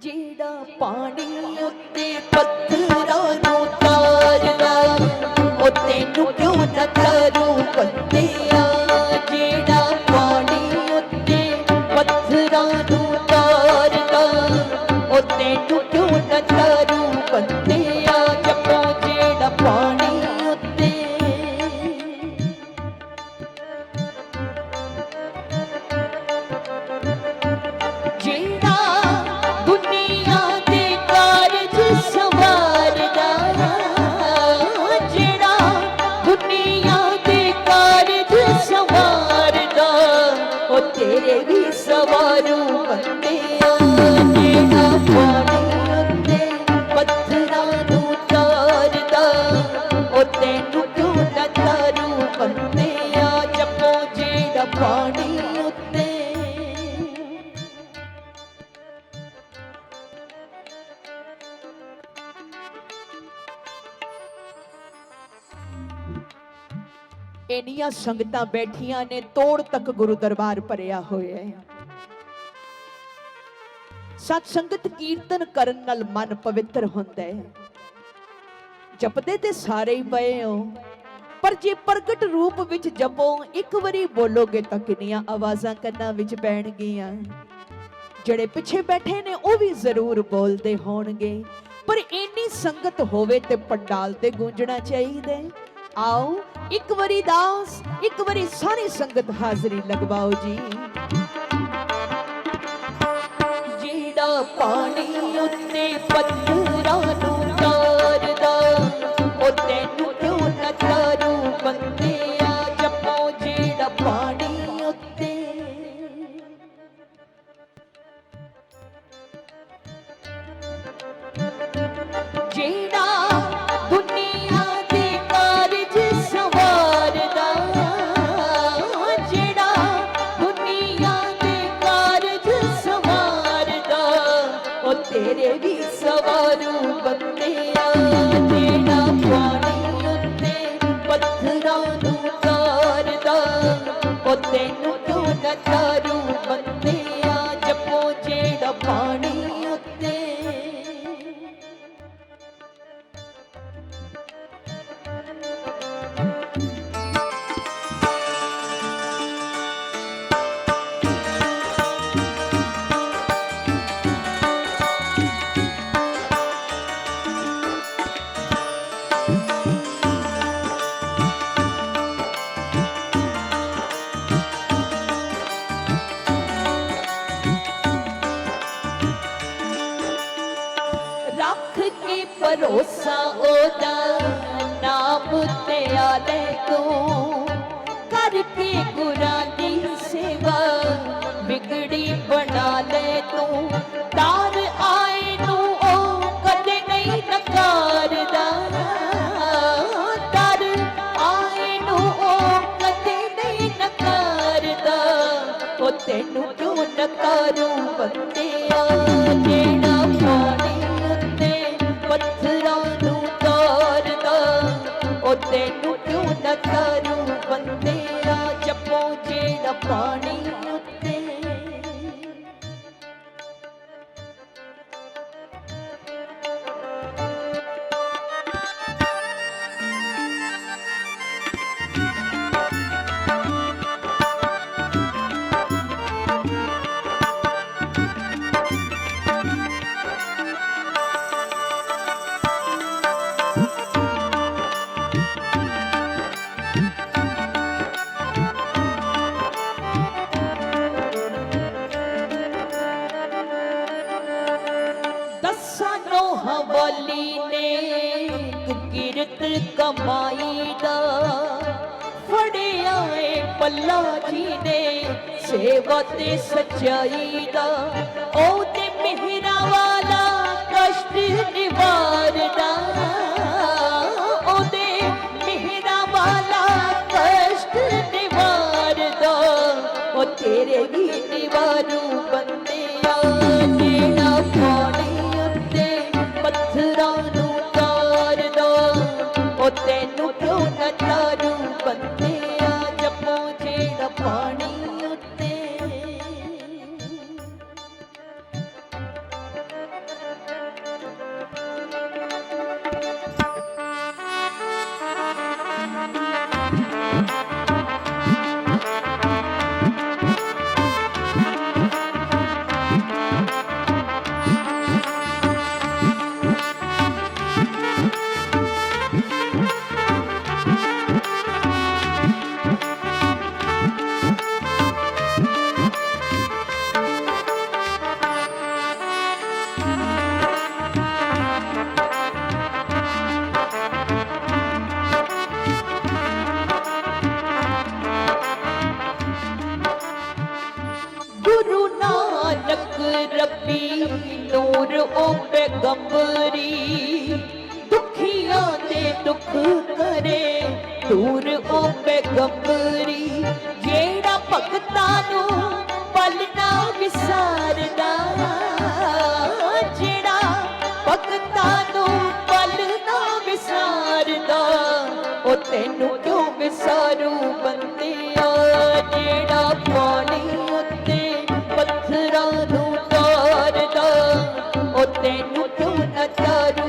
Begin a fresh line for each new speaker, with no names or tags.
ਜਿਹੜਾ ਪਾਣੀ ਉੱਤੇ ਪੱਥਰਾਂ ਨੂੰ ਤਾਰਦਾ ਉਹ ਤੈਨੂੰ ਕਿਉਂ ਨਾ ਤਾਰੂ ਬੰਦਿਆ? ਜਿਹੜਾ ਪਾਣੀ ਉੱਤੇ ਪੱਥਰਾਂ ਨੂੰ ਤਾਰਦਾ ਉਹ ਤੈਨੂੰ ਕਿਉਂ ਨਾ ਤਾਰੂ ਇੰਨੀਆਂ ਸੰਗਤਾਂ ਬੈਠੀਆਂ ਨੇ, ਤੋੜ ਤੱਕ ਗੁਰੂ ਦਰਬਾਰ ਭਰਿਆ ਹੋਇਆ ਹੈ। ਸਤ ਸੰਗਤ ਕੀਰਤਨ ਕਰਨ ਨਾਲ ਮਨ ਪਵਿੱਤਰ ਹੁੰਦਾ ਹੈ। ਜਪਦੇ ਤੇ ਸਾਰੇ ਹੀ ਪਏ ਹੋ, ਪਰ ਜੇ ਪ੍ਰਗਟ ਰੂਪ ਵਿੱਚ ਜਪੋ, ਇੱਕ ਵਾਰੀ ਬੋਲੋਗੇ ਤਾਂ ਕਿੰਨੀਆਂ ਆਵਾਜ਼ਾਂ ਕੰਨਾਂ ਵਿੱਚ ਪੈਣਗੀਆਂ। ਜਿਹੜੇ ਪਿੱਛੇ ਬੈਠੇ ਨੇ, ਉਹ ਵੀ ਜ਼ਰੂਰ ਬੋਲਦੇ ਹੋਣਗੇ। ਪਰ ਇੰਨੀ ਸੰਗਤ ਹੋਵੇ ਤੇ ਪੰਡਾਲ ਤੇ ਗੂੰਜਣਾ ਚਾਹੀਦਾ ਹੈ। ਆਓ, ਇੱਕ ਵਾਰੀ ਦਾਸ, ਇੱਕ ਵਾਰੀ ਸਾਰੀ ਸੰਗਤ ਹਾਜ਼ਰੀ ਲਗਵਾਓ ਜੀ। ਜਿਹੜਾ ਪਾਣੀ ਉੱਤੇ ਪੱਥਰਾਂ ਉਹ ਤੈਨੂੰ ਕਿਉਂ ਨਾ ਤਾਰੂ ਬੰਦਿਆ ਜਪੋ ਜਿਹੜਾ ਪਾਣੀ ਉੱਤੇ। ਰੱਖ ਕੇ ਭਰੋਸਾ ਉਹਦਾ ਨਾਮ ਤੇ ਆਲੇ ਤੂੰ। ਕਰਕੇ ਗੁਰਾਂ ਦੀ ਸੇਵਾ ਵਿਗੜੀ ਬਣਾ ਲੈ ਤੂੰ। ਤਾਰ ਆਏ ਨੂੰ ਉਹ ਕਦੇ ਨਹੀਂ ਨਕਾਰਦਾ। ਤਾਰ ਆਏ ਨੂੰ ਉਹ ਕਦੇ ਨਹੀਂ ਨਕਾਰਦਾ। ਉਹ ਤੈਨੂੰ ਕਿਉਂ ਨਕਾਰੂ ਬੰਦਿਆ? च पोचे प्राणि ਕਮਾਈ ਦਾ ਫੜਿਆ ਏ ਪੱਲਾ ਜੀ ਨੇ, ਸੇਵਾ ਤੇ ਸਚਾਈ ਦਾ। ਉਹ ਤੇ ਮਿਹਰਾ ਵਾਲਾ ਕਸ਼ਟ ਨਿਵਾਰਦਾ। ਉਹਦੇ ਮਿਹਰਾ ਵਾਲਾ ਕਸ਼ਟ ਨਿਵਾਰਦਾ। ਉਹ ਤੇਰੇ ਵੀ ਨਿਵਾਰੂ ਬੰਦਿਆ ਜਿਹੜਾ ਨੂਰ ਉਹ ਪੈਗੰਬਰੀ ਦੁਖੀਆਂ ਦੇ ਦੁੱਖ ਕਰੇ ਦੂਰ ਉਹ ਪੈਗੰਬਰੀ ਜਿਹੜਾ ਭਗਤਾਂ ਨੂੰ ਪਲ ਵਿਸਾਰਦਾ, ਜਿਹੜਾ ਭਗਤਾਂ ਨੂੰ ਪਲ ਨਾ ਵਿਸਾਰਦਾ, ਉਹ ਤੈਨੂੰ ਕਿਉਂ ਵਿਸਾਰੂ ਬੰਦਿਆ? ਜਿਹੜਾ ਪਾਣੀ ਉੱਤੇ ਪੱਥਰਾਂ ਨੂੰ होते नुटून तरू